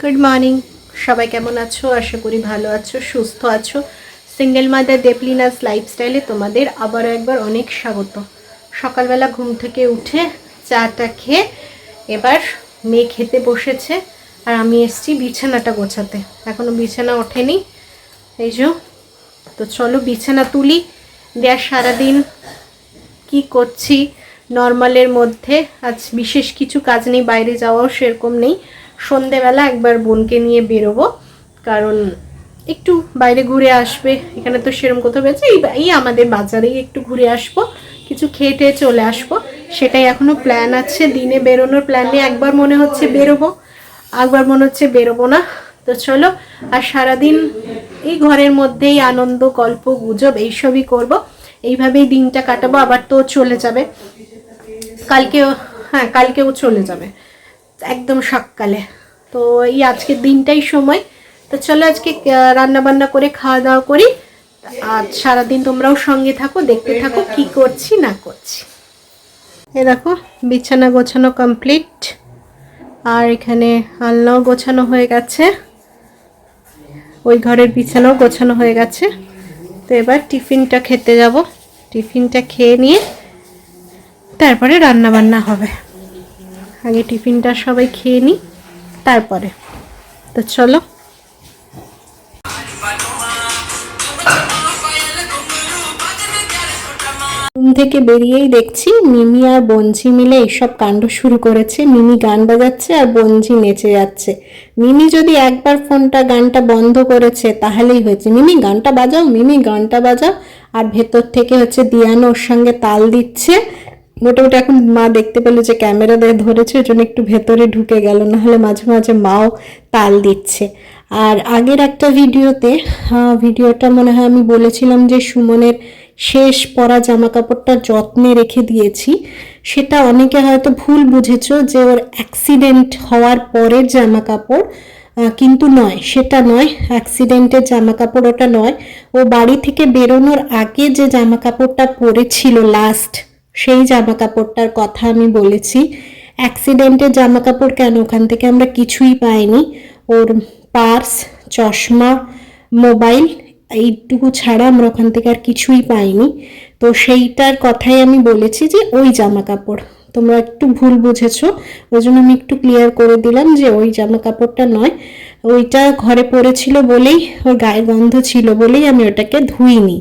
Good morning সবাই কেমন আছো? আশা করি ভালো আছো, সুস্থ আছো। সিঙ্গেল মাদার দেপলিনাস লাইফস্টাইলে তোমাদের আবারও একবার অনেক স্বাগত। সকালবেলা ঘুম থেকে উঠে চাটা খেয়ে এবার মেয়ে খেতে বসেছে আর আমি এসছি বিছানাটা গোছাতে। এখনও বিছানা ওঠেনি। এই যে, তো চলো বিছানা তুলি। দেওয়ার সারাদিন কি করছি? নর্মালের মধ্যে আজ বিশেষ কিছু কাজ নেই, বাইরে যাওয়াও সেরকম নেই। সন্ধেবেলা একবার বোনকে নিয়ে বেরোবো, কারণ একটু বাইরে ঘুরে আসবে। এখানে তো সেরকম কোথাও বেরোচ্ছে এই আমাদের বাজারেই একটু ঘুরে আসব, কিছু খেয়ে চলে আসব। সেটাই এখনও প্ল্যান আছে, দিনে বেরোনোর প্ল্যান নিয়ে একবার মনে হচ্ছে বেরোবো, একবার মনে হচ্ছে বেরোবো না। তো চলো, আর সারাদিন এই ঘরের মধ্যেই আনন্দ, গল্প, গুজব এইসবই করব। এইভাবেই দিনটা কাটাবো, আবার তো চলে যাবে। কালকেও হ্যাঁ কালকেও চলে যাবে। একদম সকালে। তো এই আজকের দিনটাই সময়। তো চলো আজকে রান্না বান্না করে খাওয়া দাওয়া করি। আজ সারাদিন তোমরাও সঙ্গে থাকো, দেখতে থাকো কি করছি, না করছি। এ দেখো, বিছানা গোছানো কমপ্লিট আর এখানে আলনাও গোছানো হয়ে গেছে। ওই ঘরের বিছানাও গোছানো হয়ে গেছে। তো এবার টিফিনটা খেতে যাব। টিফিনটা খেয়ে নিয়ে তারপরে রান্না বান্না হবে। আগে টিফিনটা সবাই খেয়ে নিই, তারপরে। তো চলো। থেকে বেরিয়েই দেখছি মিমি আর বঞ্জি মিলে এইসব কাণ্ড শুরু করেছে। মিমি গান বাজাচ্ছে আর বঞ্জি নেচে যাচ্ছে। মিমি যদি একবার ফোনটা, গানটা বন্ধ করেছে, তাহলেই হয়েছে। মিমি, গানটা বাজাও, মিমি, গানটা বাজাও। আর ভেতর থেকে হচ্ছে দিয়ানো ওর সঙ্গে তাল দিচ্ছে। মোটামুটি এখন মা দেখতে পেল যে ক্যামেরা দিয়ে ধরেছে ওই জন্য একটু ভেতরে ঢুকে গেল নাহলে মাঝে মাঝে মাও তাল দিচ্ছে। আর আগের একটা ভিডিওতে হ্যাঁ, ভিডিওটা মনে হয় আমি বলেছিলাম যে সুমনের শেষ পরা জামা কাপড়টা যত্নে রেখে দিয়েছি। সেটা অনেকে হয়তো ভুল বুঝেছ যে ওর অ্যাক্সিডেন্ট হওয়ার পরের জামা কাপড় কিন্তু নয় সেটা নয় অ্যাক্সিডেন্টের জামা কাপড় ওটা নয়। ও বাড়ি থেকে বেরোনোর আগে যে জামা কাপড়টা পরেছিল লাস্ট সেই জামা কাপড়টার কথা আমি বলেছি। অ্যাক্সিডেন্টের জামা কাপড় কেন? ওখান থেকে আমরা কিছুই পাইনি। ওর পার্স চশমা মোবাইল এইটুকু ছাড়া আমরা ওখান থেকে আর কিছুই পাইনি। তো সেইটার কথাই আমি বলেছি যে ওই জামা কাপড় তোমরা একটু ভুল বুঝেছ। ওই জন্য আমি একটু ক্লিয়ার করে দিলাম যে ওই জামা কাপড়টা নয়। ওইটা ঘরে পড়েছিল বলেই, ওর গায়ে গন্ধ ছিল বলেই আমি ওটাকে ধুইনি।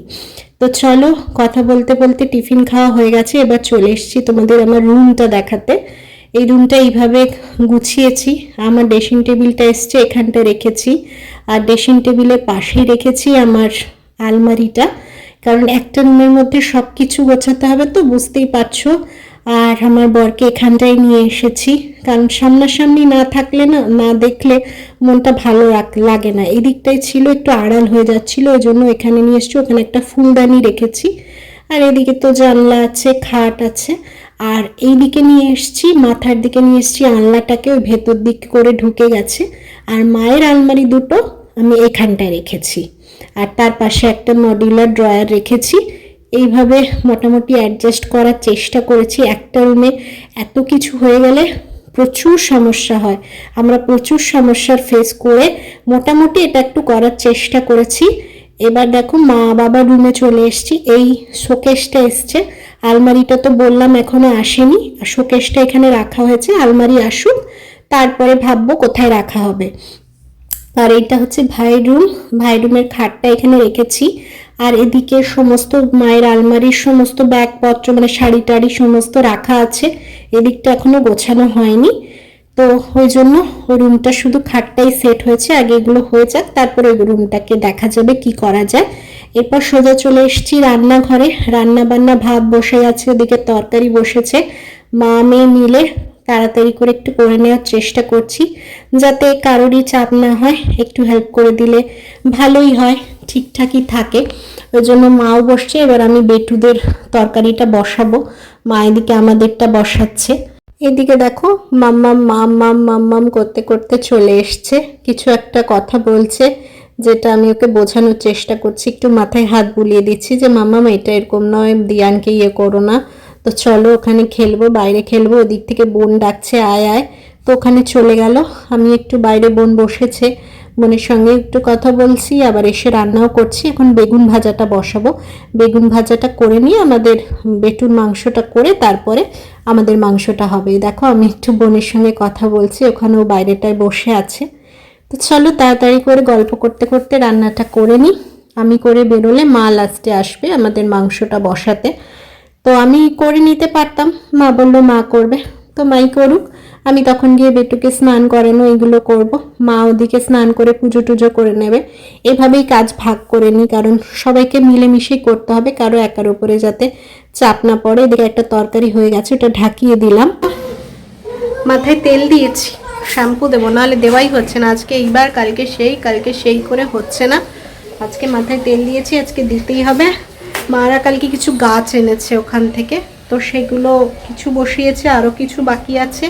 তো চলো কথা বলতে বলতে টিফিন খাওয়া হয়ে গেছে, এবার চলে এসছি তোমাদের আমার রুমটা দেখাতে। এই রুমটা এইভাবে গুছিয়েছি, আমার ড্রেসিং টেবিলটা এসছে, এখানটা রেখেছি। আর ড্রেসিং টেবিলের পাশেই রেখেছি আমার আলমারিটা। কারণ একটা রুমের মধ্যে সব কিছু গোছাতে হবে তো, বুঝতেই পারছ। আর আমার বরকে এখানটায় নিয়ে এসেছি। কারণ সামনাসামনি না থাকলে না না দেখলে মনটা ভালো লাগে না। এদিকটাই ছিল একটু আড়াল হয়ে যাচ্ছিল, ওই জন্য এখানে নিয়ে এসেছি। ওখানে একটা ফুলদানি রেখেছি। আর এদিকে তো জানলা আছে, খাট আছে। আর এইদিকে নিয়ে এসেছি, মাথার দিকে নিয়ে এসেছি আনলাটাকে ওই ভেতর দিক করে ঢুকে গেছে। আর মায়ের আলমারি দুটো আমি এখানটায় রেখেছি। আর তার পাশে একটা মডিউলার ড্রয়ার রেখেছি। এইভাবে মোটামুটি অ্যাডজাস্ট করার চেষ্টা করেছি। একটা রুমে এত কিছু হয়ে গেলে প্রচুর সমস্যা হয়। আমরা প্রচুর সমস্যার ফেস করে মোটামুটি এটা একটু করার চেষ্টা করেছি। এবার দেখো মা বাবা রুমে চলে এসেছি। এই শোকেসটা এসছে। আলমারিটা তো বললাম এখনও আসেনি। আর শোকেসটা এখানে রাখা হয়েছে। আলমারি আসুক, তারপরে ভাববো কোথায় রাখা হবে। আর এটা হচ্ছে ভাই রুম ভাই রুমের খাটটা এখানে রেখেছি। আর এদিকে সমস্ত মায়ের আলমারির সমস্ত ব্যাগপত্র মানে শাড়ি টাড়ি সমস্ত রাখা আছে। এদিকটা এখনও গোছানো হয়নি। তো ওই জন্য রুমটা শুধু খাটটাই সেট হয়েছে। আগে এগুলো হয়ে যাক, তারপরে ওই রুমটাকে দেখা যাবে কি করা যায়। এরপর সোজা চলে এসেছি রান্নাঘরে। রান্না বান্না ভাত বসে আছে, ওদিকে তরকারি বসেছে। মা মেয়ে মিলে তাড়াতাড়ি করে একটু করে নেওয়ার চেষ্টা করছি। যাতে কারোরই চাপ না হয়, একটু হেল্প করে দিলে ভালোই হয়। ঠিকঠাকই থাকে। ওই জন্য মাও বসছে, এবার আমি বেটুদের তরকারিটা বসাবো। মা এদিকে আমাদেরটা বসাচ্ছে। এদিকে দেখো, মাম্মাম মাম মাম মাম্মাম করতে করতে চলে এসছে। কিছু একটা কথা বলছে, যেটা আমি ওকে বোঝানোর চেষ্টা করছি। একটু মাথায় হাত বুলিয়ে দিচ্ছি যে, মাম্মাম, এটা এরকম নয়, দিয়ানকে ইয়ে করো না। তো চলো ওখানে খেলব, বাইরে খেলব, ওদিক থেকে বোন ডাকছে, আয় আয়। তো ওখানে চলে গেল। আমি একটু বাইরে বোন বসেছে। বোনের সঙ্গে একটু কথা বলছি, আবার এসে রান্নাও করছি। এখন বেগুন ভাজাটা বসাবো। বেগুন ভাজাটা করে নিয়ে আমাদের বেটুর মাংসটা করে তারপরে আমাদের মাংসটা হবে। দেখো, আমি একটু বোনের সঙ্গে কথা বলছি, ওখানেও বাইরেটায় বসে আছে। তো চলো তাড়াতাড়ি করে গল্প করতে করতে রান্নাটা করে নিই। আমি করে বেরোলে মা লাস্টে আসবে আমাদের মাংসটা বসাতে। তো আমি করে নিতে পারতাম, মা বলল মা করবে। তো মাই করুক। আমি তখন গিয়ে বেটুকে স্নান করানো এগুলো করব। মা ওদিকে স্নান করে পুজো টুজো করে নেবে। এভাবেই কাজ ভাগ করে নিই, কারণ সবাইকে মিলেমিশেই করতে হবে, কারও একার উপরে যাতে চাপ না পড়ে। এদিকে একটা তরকারি হয়ে গেছে, ওটা ঢাকিয়ে দিলাম। মাথায় তেল দিয়েছি, শ্যাম্পু দেবো, নাহলে দেওয়াই হচ্ছে না। আজকে এইবার, কালকে সেই কালকে সেই করে হচ্ছে না। আজকে মাথায় তেল দিয়েছি, আজকে দিতেই হবে। মারা কালকে কিছু গাছ এনেছে ওখান থেকে। তো সেগুলো কিছু বসিয়েছে আরও কিছু বাকি আছে।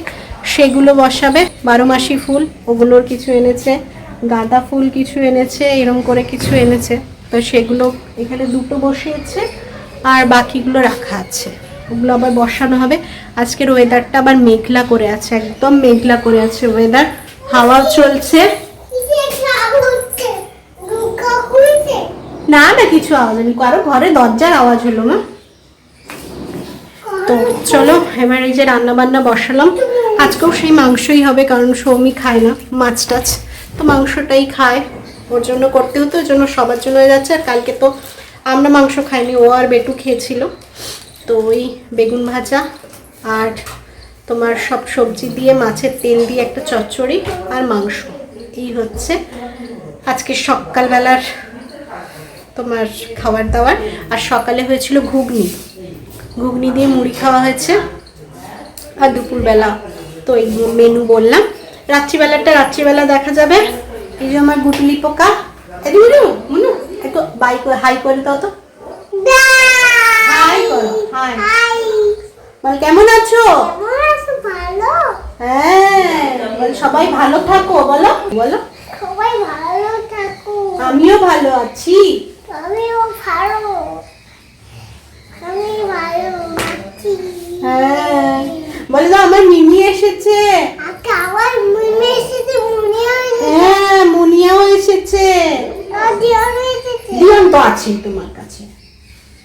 সেগুলো বসাবে। বারো মাসি ফুল, ওগুলোর কিছু এনেছে। গাঁদা ফুল কিছু এনেছে, এরম করে কিছু এনেছে। তো সেগুলো এখানে দুটো বসিয়েছে, আর বাকিগুলো রাখা আছে। ওগুলো আবার বসানো হবে। আজকের ওয়েদারটা আবার মেঘলা করে আছে, একদম মেঘলা করে আছে ওয়েদার হাওয়া চলছে। না না, কিছু আওয়াজ নেই কারও ঘরে দরজার আওয়াজ হলো না। তো চলো, এবার এই যে রান্না বান্না বসালাম। আজকেও সেই মাংসই হবে, কারণ সৌমি খায় না মাছ টাছ। তো মাংসটাই খায়, ওর জন্য করতে হতো, ওর জন্য সবার জন্য হয়ে যাচ্ছে। আর কালকে তো আমরা মাংস খাইনি, ও আর বেটু খেয়েছিল। তো ওই বেগুন ভাজা আর তোমার সব সবজি দিয়ে, মাছের তেল দিয়ে একটা চচ্চড়ি আর মাংস। এই হচ্ছে আজকে সকালবেলার তোমার খাবার দাবার। আর সকালে হয়েছিল ঘুগনি। ঘুগনি দিয়ে মুড়ি খাওয়া হয়েছে। আর দুপুরবেলা তো এই মেনু বললাম। রাত্রিবেলাটা রাত্রিবেলা দেখা যাবে। এই যে আমার গুটলি পোকা। এদি মুনু মুনু একটু বাই হাই করে দাও তো। হাই করো হাই। বল কেমন আছো? হ্যাঁ বল সবাই ভালো থাকো বলো বলো। সবাই ভালো থাকো। আমিও ভালো আছি। আমিও ভালো আমি ভালো আছি হ্যাঁ। বলে দাও আমার মিমি এসেছে। আজকে আবার মনে এসেছে মনে হ্যাঁ মুনিয়াও এসেছে। দিয়ন তো আছে তোমার কাছে।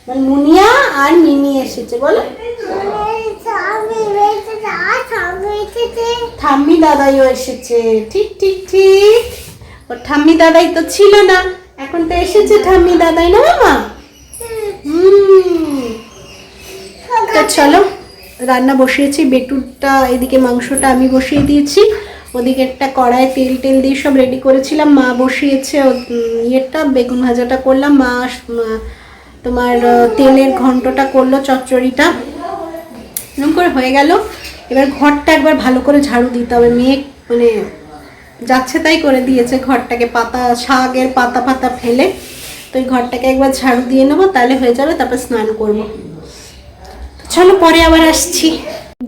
বল। মুনিয়া আর মিমি এসেছে বলো ঠাম্মি দাদাইও এসেছে। ঠিক ঠিক ঠিক। ওর ঠাম্মি দাদাই তো ছিল না। এখন তো এসেছে ঠাম্মি দাদাই না মামা? হুম। তো চলো, রান্না বসিয়েছি, বেটুরটা, এদিকে মাংসটা আমি বসিয়ে দিয়েছি, ওদিকে একটা কড়াই, তেল, টেল দিয়ে সব রেডি করেছিলাম। মা বসিয়েছে ইয়েটা, বেগুন ভাজাটা করলাম। মা তোমার তেলের ঘন্টটা করল, চচ্চড়িটা। এরকম করে হয়ে গেল। এবার ঘরটা একবার ভালো করে ঝাড়ু দিতে হবে। মেয়ে মানে যাচ্ছে তাই করে দিয়েছে ঘরটাকে। পাতা, শাকের পাতা পাতা ফেলে। তো এই ঘরটাকে একবার ঝাড়ু দিয়ে নেব, তাহলে হয়ে যাবে, তারপর স্নান করব। চলো পরে আবার আসছি।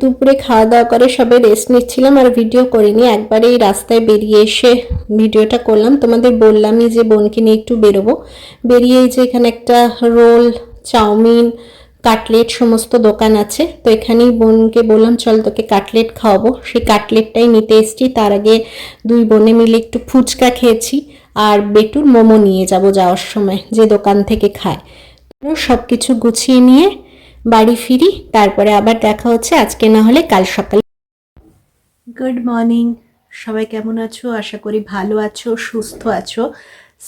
দুপুরে খাওয়া দাওয়া করে সবাই রেস্ট নিচ্ছিলাম আর ভিডিও করিনি। একবারে এই রাস্তায় বেরিয়ে এসে ভিডিওটা করলাম। তোমাদের বললামই যে বোনকে নিয়ে একটু বেরোবো। বেরিয়ে এই যে এখানে একটা রোল, চাউমিন, কাটলেট সমস্ত দোকান আছে। তো এখানেই বোনকে বললাম, চল তোকে কাটলেট খাওয়াবো। সেই কাটলেটটাই নিতে এসেছি। তার আগে দুই বোনে মিলে একটু ফুচকা খেয়েছি আর বেটুর মোমো নিয়ে যাব যাওয়ার সময়, যে দোকান থেকে খায়। সব কিছু গুছিয়ে নিয়ে বাড়ি ফিরি, তারপরে আবার দেখা হচ্ছে। আজকে না হলে কাল সকালে। গুড মর্নিং সবাই কেমন আছো? আশা করি ভালো আছো, সুস্থ আছো।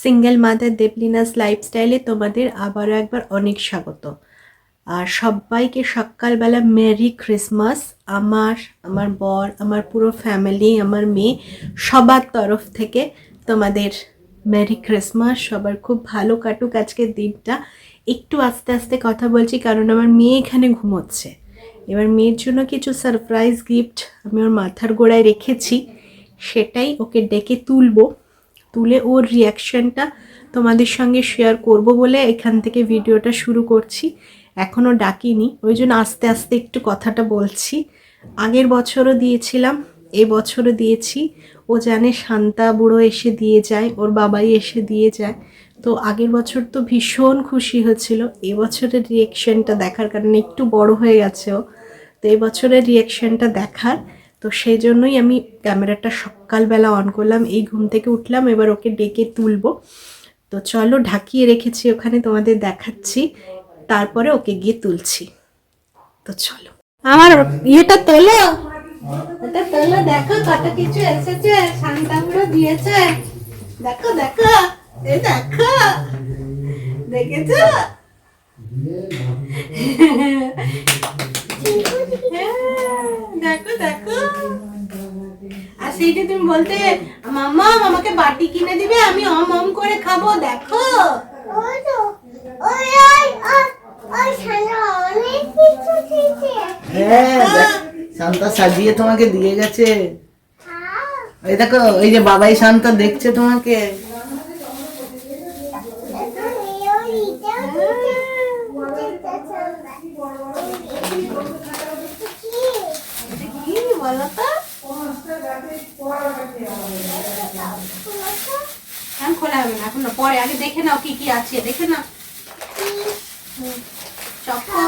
সিঙ্গেল মাদার দেবলিনাস লাইফস্টাইলে তোমাদের আবারও একবার অনেক স্বাগত। আর সবাইকে সকালবেলা মেরি ক্রিসমাস আমার আমার বর, আমার পুরো ফ্যামিলি আমার মেয়ে সবার তরফ থেকে তোমাদের মেরি ক্রিসমাস সবার খুব ভালো কাটুক আজকের দিনটা। একটু আস্তে আস্তে কথা বলছি, কারণ আমার মেয়ে এখানে ঘুমোচ্ছে। এবার মেয়ের জন্য কিছু সারপ্রাইজ গিফট আমি ওর মাথার গোড়ায় রেখেছি। সেটাই ওকে ডেকে তুলবো। তুলে ওর রিয়াকশনটা তোমাদের সঙ্গে শেয়ার করব বলে এখান থেকে ভিডিওটা শুরু করছি। এখনও ডাকিনি, ওই জন্য আস্তে আস্তে একটু কথাটা বলছি। আগের বছরও দিয়েছিলাম, এ বছরও দিয়েছি। ও জানে শান্তা বুড়ো এসে দিয়ে যায়, ওর বাবাই এসে দিয়ে যায়। তো আগের বছর তো ভীষণ খুশি হয়েছিল এবছরের রিয়েকশনটা দেখার কারণে একটু বড় হয়ে গেছে ও তো এবছরের রিয়েকশনটা দেখার, তো সেই জন্যই আমি ক্যামেরাটা সকালবেলা অন করলাম। এই ঘুম থেকে উঠলাম, এবার ওকে ডেকে তুলবো। তো চলো ঢাকিয়ে রেখেছি ওখানে, তোমাদের দেখাচ্ছি। তারপরে ওকে গিয়ে তুলছি। তো চলো। আমার ইয়েটা তোলো। এটা তোলো, দেখো কত কিছু এসেছে। দিয়েছে। দেখো দেখো। এই দেখো দেখেছ? হ্যাঁ, দেখো দেখো। আর সেইটা তুমি বলতে মাম্মা আমাকে বাটি কিনে দিবে আমি অম অম করে খাব দেখো। হ্যাঁ শান্তা সাজিয়ে তোমাকে দিয়ে গেছে। হ্যাঁ। এই দেখো এই যে বাবাই শান্তা দেখছে তোমাকে এটা নিয়েও নিতেও দিতে কি কি বলো তো এখন খোলা হবে না এখন না, পরে। আগে দেখে নাও কি কি আছে দেখে নাও। চকো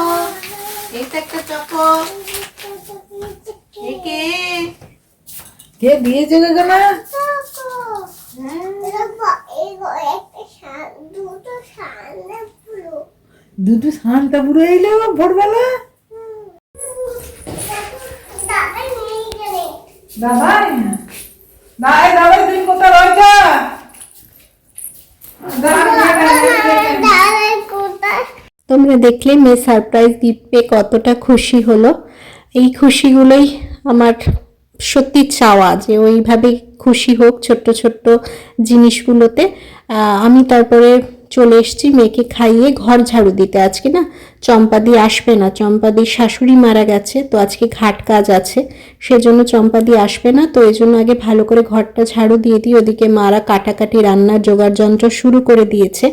এই একটা চকো কে? দিয়েছে দুটো শান্তা বুড়ো এলো ভোরবেলা দাদা নিয়ে গেলে দাদাই? দাদাই দাদাই তুমি কোথায় রয়েছে? তোমরা দেখলে মেয়ে সারপ্রাইজ গিফট পেয়ে কতটা খুশি হলো। এই খুশিগুলোই আমার সত্যি চাওয়া যে ওইভাবে খুশি হোক ছোট্ট ছোট্ট জিনিসগুলোতে। আহ, আমি তারপরে চলে এসেছি মেয়েকে খাইয়ে ঘর ঝাড়ু দিতে। আজকে না চম্পাদি আসবে না। চম্পাদির শাশুড়ি মারা গেছে, তো আজকে ঘাট কাজ আছে। সেজন্য চম্পাদি আসবে না, তো এই জন্য আগে ভালো করে ঘরটা ঝাড়ু দিয়ে দিই ওদিকে মারা কাটাকাটি রান্নার জোগাড় যন্ত্র শুরু করে দিয়েছে,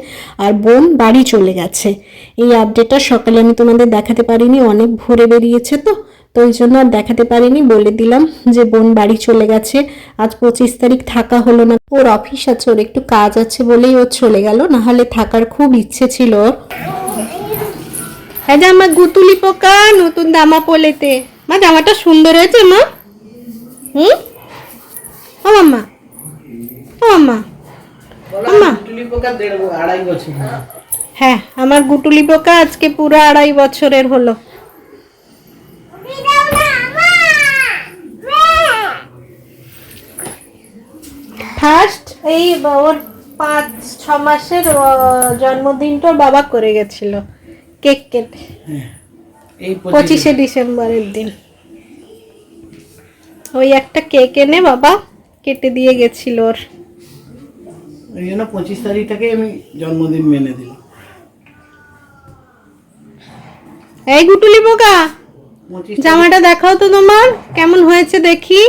আর বোন বাড়ি চলে গেছে। এই আপডেটটা সকালে আমি তোমাদের দেখাতে পারিনি, অনেক ভোরে বেরিয়েছে তো তো ওই জন্য আর দেখাতে পারিনি। বলে দিলাম যে বোন বাড়ি চলে গেছে, আজ পঁচিশ তারিখ থাকা হলো না। ওর অফিস আছে, ওর একটু কাজ আছে বলেই ও চলে গেল না হলে থাকার খুব ইচ্ছে ছিল ওর। হ্যাঁ যে আমার গুতুলি পোকা নতুন জামা পলেতে। মা জামাটা সুন্দর হয়েছে মা। হুম? ও মাম্মা। ও মাম্মা। আড়াই বছর হ্যাঁ আমার গুটুলি পোকা আজকে পুরো আড়াই বছরের হলো। ফার্স্ট এই ওর পাঁচ ছ মাসের জন্মদিনটা বাবা করে গেছিল। কেক কেটে। পঁচিশে ডিসেম্বরের দিন। ওই একটা কেক এনে বাবা কেটে দিয়ে গেছিল ওর। ওই জন্য পঁচিশ তারিখ থেকে আমি জন্মদিন মেনে দিলাম এই গুটুলি পোকা জামাটা দেখাও তো তোমার কেমন হয়েছে দেখি।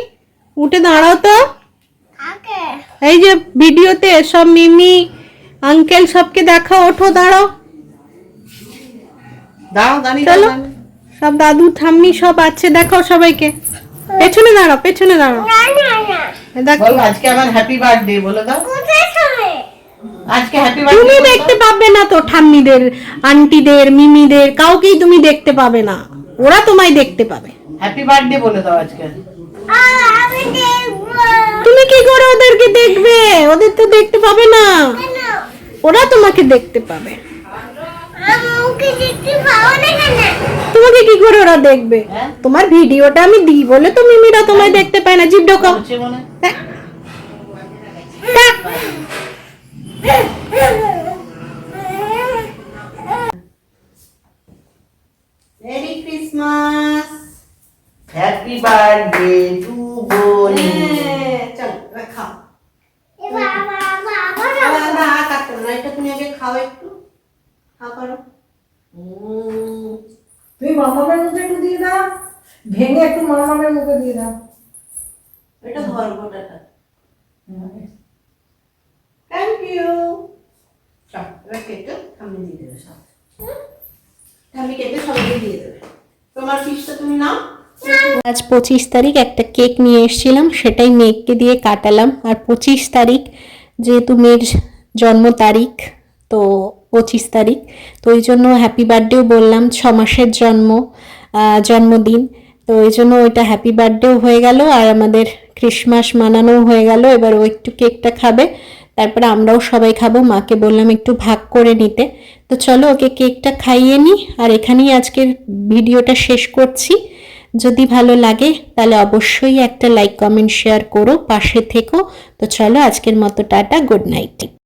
উঠে দাঁড়াও তো। এই যে ভিডিওতে সব মিমি আঙ্কেল সবকে দেখাও ওঠো দাঁড়াও। চলো। সব দাদু ঠাম্মি সব আছে দেখাও সবাইকে। পেছনে দাঁড়াও পেছনে দাঁড়াও। দেখো। আজকে আমার হ্যাপি বার্থডে বলে দাও। আজকে হ্যাপি তুমি দেখতে পাবে না তো ঠাম্মিদের আন্টিদের মিমিদের কাউকেই তুমি দেখতে পাবে না। ওরা তোমায় দেখতে পাবে। হ্যাপি বার্থডে বলে দাও আজকে। তুমি কি করে ওদেরকে দেখবে? ওদের তো দেখতে পাবে না। ওরা তোমাকে দেখতে পাবে। তোমাকে কি করে ওরা দেখবে? হ্যাঁ? তোমার ভিডিওটা আমি দিই বলে তো মিমিরা তোমায় দেখতে পায় না জিভ ঢোকাও। মনে? হ্যাঁ। ডাক। Merry Christmas happy birthday to Boni চল খাও। এ বাবা বাবা আবার আমরা কাটতে না এটা তুমি আগে খাও একটু। করো মামামের মুখে একটু দিয়ে দাও। ভেঙে একটু মামামের মুখে দিয়ে দাও। এটা থ্যাংক ইউ চল এবার কেটে আমি দিয়ে দেবে সব। আমি কেটে সবাইকে দিয়ে দেবে। তোমার ফিসটা তুমি নাও। আজ পঁচিশ তারিখ একটা কেক নিয়ে এসেছিলাম সেটাই মেয়েকে দিয়ে কাটালাম। আর পঁচিশ তারিখ যেহেতু মেয়ের জন্ম তারিখ তো পঁচিশ তারিখ। তো ওই জন্য হ্যাপি বার্থডেও বললাম, ছ মাসের জন্ম জন্মদিন। তো ওই জন্য ওইটা হ্যাপি বার্থডেও হয়ে গেল আর আমাদের ক্রিসমাস মানানোও হয়ে গেল। এবার ও একটু কেকটা খাবে, তারপরে আমরাও সবাই খাব। মাকে বললাম একটু ভাগ করে নিতে। তো চলো ওকে কেকটা খাইয়ে নিই আর এখানেই আজকের ভিডিওটা শেষ করছি। যদি ভালো লাগে তাহলে অবশ্যই একটা লাইক কমেন্ট শেয়ার করো, পাশে থেকো। তো চলো আজকের মতো টাটা গুড নাইট